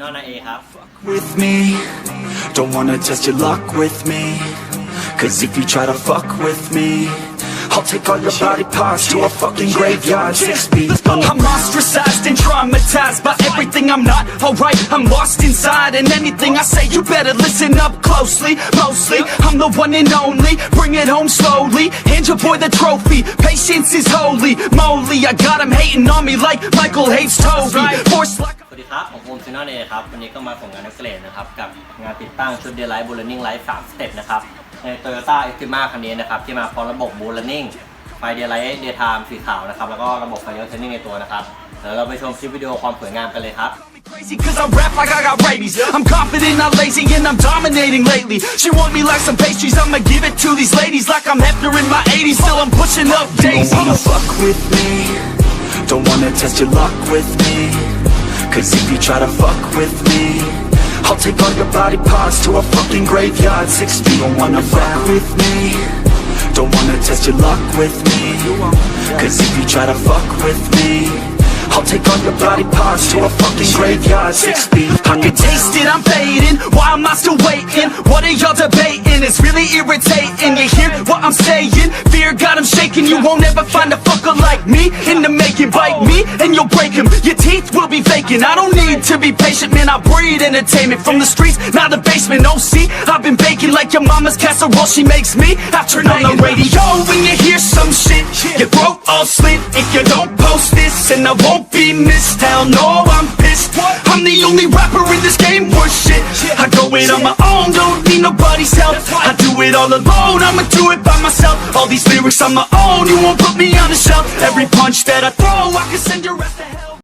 นอลนาเอครับ with me. Don't wanna test your luck with me. Cause if you try to fuck with me, I'll take all your body parts to a fucking graveyard six feet under. I'm ostracized and traumatized by everything I'm not alright. I'm lost inside, and anything I say, you better listen up closely. Mostly, I'm the one and only. Bring it home slowly. Hand your boy the trophy. Patience is holy. Moly, I got him hating on me like Michael hates Toby. Force like สวัส ดีครับ ผมโอมซินอลเอครับ วันนี้ก็มาส่งงานนักเกรดนะครับ กับงานติดตั้งชุดเดลไลท์บูลนิ่งไลท์สามสเต็ปนะครับ ใน Toyota a c t i m a คันนี้นะครับ ที่มาพร้อมระบบบูลนิ่งไฟเดลไลท์เดย์ไทม์สีขาวนะครับ แล้วก็ระบบไฟเลี้ยวเทนนิ่งในตัวนะครับ เดี๋ยวเราไปชมคลิปวิดีโอความสวยงามกันเลยครับ Crazy cause I rap like I got rabies I'm confident, not lazy, and I'm dominating lately She want me like some pastries, I'ma give it to these ladies Like I'm Hefner in my 80s, still I'm pushing up daisies Don't wanna fuck with me Don't wanna test your luck with me Cause if you try to fuck with me I'll take all your body parts to a fucking graveyard. Six feet, don't wanna fuck with me. Don't wanna test your luck with me. Cause if you try to fuck with me I'll take all your body parts to a fucking graveyard. Six feet. I can taste it, I'm fading. Why am I still waiting? What are y'all debating? It's really irritating. You hear what I'm saying? Fear got him shaking. You won't ever find a fucker like me In the making. Bite me and you'll break him Your teeth will be vacant I don't need to be patient Man, I breed entertainment From the streets, now the basement. Oh, see, I've been baking like your mama's casserole. She makes me I turn on the radio. When you hear some shit Your throat all slit If you don't And I won't be missed. Hell no, I'm pissed. I'm the only rapper in this game worth shit. I go it on my own, don't need nobody's help. I do it all alone, I'ma do it by myself. All these lyrics on my own, you won't put me on the shelf. Every punch that I throw, I can